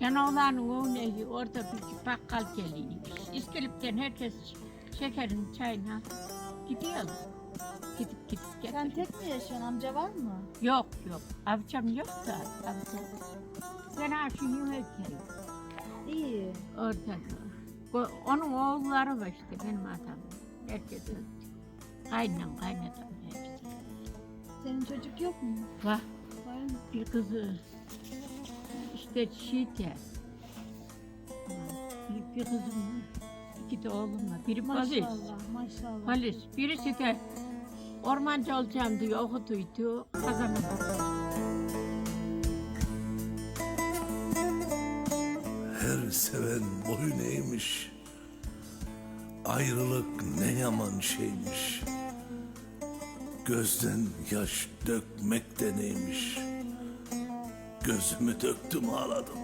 Yanağlarının neyi orada bir bakkal geliymiş. İskilip'ten herkes şekerin çayına gidiyor. Gidip gidip Sen getiriyor. tek mi yaşıyorsun? Amca var mı? Yok yok. Avcam yok da. Avcam. Sen aşığın heykeli. İyi. Orada. Onun oğulları var işte benim adam. Herkes öldü. Kaynan kaynatam hepsi. Senin çocuk yok mu? Vah Var mı? bir kızı Bir, bir kızım var. İki de oğlum var. Biri polis. Maşallah, maşallah. Polis. Birisi de ormancı olacağım diye okuduydu. Kazanamadı. Her seven boyun eğmiş Ayrılık ne yaman şeymiş Gözden yaş dökmek de neymiş Gözümü döktüm ağladım.